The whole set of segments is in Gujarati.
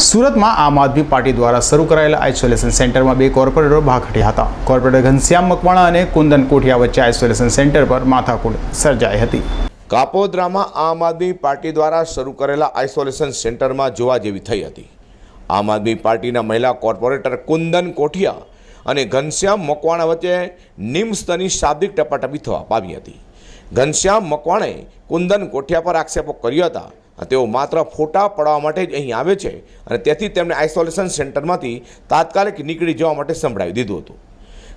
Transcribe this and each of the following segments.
સુરતમાં આમ આદમી પાર્ટી દ્વારા શરૂ કરાયેલા આઇસોલેશન સેન્ટરમાં બે કોર્પોરેટરો ભાગ હતા. કોર્પોરેટર ઘનશ્યામ મકવાણા અને કુંદન કોઠિયા વચ્ચે આઇસોલેશન સેન્ટર પર માથાકૂટ સર્જાઈ હતી. કાપોદ્રામાં આમ આદમી પાર્ટી દ્વારા શરૂ કરેલા આઇસોલેશન સેન્ટરમાં જોવા જેવી થઈ હતી. આમ આદમી પાર્ટીના મહિલા કોર્પોરેટર કુંદન કોઠિયા અને ઘનશ્યામ મકવાણા વચ્ચે નિમ્સ્તની શાબ્દિક ટપાટપી થવા પામી હતી. ઘનશ્યામ મકવાણે કુંદન કોઠિયા પર આક્ષેપો કર્યા હતા. તેઓ માત્ર ફોટા પડવા માટે જ અહીં આવે છે અને તેથી તેમણે આઇસોલેશન સેન્ટરમાંથી તાત્કાલિક નીકળી જવા માટે સંભળાવી દીધું હતું.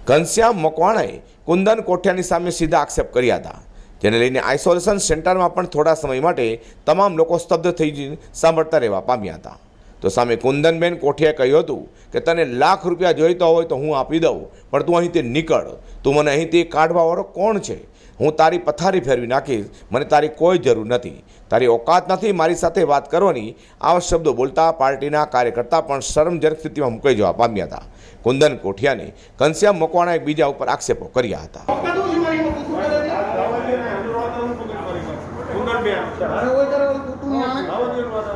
ઘનશ્યામ મકવાણાએ કુંદન કોઠિયાની સામે સીધા આક્ષેપ કર્યા હતા. જેને લઈને આઇસોલેશન સેન્ટરમાં પણ થોડા સમય માટે તમામ લોકો સ્તબ્ધ થઈ સાંભળતા રહેવા પામ્યા હતા. તો સામે કુંદનબેન કોઠિયાએ કહ્યું હતું કે, તને લાખ રૂપિયા જોઈતા હોય તો હું આપી દઉં, પણ તું અહીંથી નીકળ. તું મને અહીંથી કાઢવાવાળો કોણ છે? હું તારી પથારી ફેરવી નાખીશ. મને તારી કોઈ જરૂર નથી. તારી ઓકાત નથી મારી સાથે વાત કરવાની. આવા શબ્દો બોલતા પાર્ટીના કાર્યકર્તા પણ શરમજનક સ્થિતિમાં મુકાઈ જવા પામ્યા હતા. કુંદન કોઠિયાને ઘનશ્યામ મકવાણાએ બીજા ઉપર આક્ષેપો કર્યા હતા.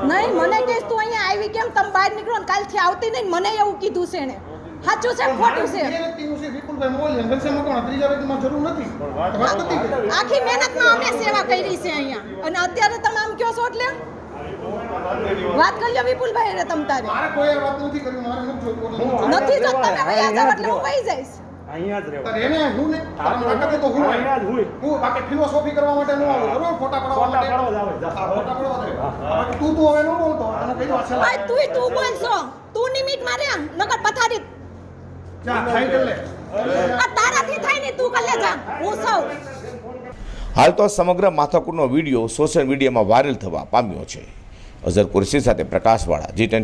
નહીં મને કહેશ તું અહીંયા આવી કેમ? તમે બહાર નીકળો ને કાલથી આવતી નહીં મને એવું કીધું છે ને સાચું છે ખોટું છે? આખી મહેનતમાં અમે સેવા કરી છે અહીંયા. અને અત્યારે તમે આમ કહો છો એટલે? વાત કરી લો વિપુલભાઈ રે તમ તારે. નથી જો તમે વયા જાવ એટલે હું વહી જઈશ. અહીંયા જ રહેવું અહીંયા જ હોય. ફિલોસોફી કરવા માટે ન આવું બરોબર? ફોટા પડવા ફોટા માટે. પાડવા જ આવે જા. હા, ફોટા પડવા આવે. તું તું હવે ન બોલતો. તને કઈ દો છેલ્લા. ભાઈ તું તું બોલશો. તું નિમિત મારે નકર પથારી. જા ખાઈ કરી લે. આ તારાથી થાય ને તું કલે જા. હું સૌ. હાલ તો સમગ્ર માથાકૂટનો વીડિયો સોશિયલ મીડિયામાં વાયરલ થવા પામ્યો છે. અઝર કુરશી સાથે પ્રકાશવાળા જી ટેન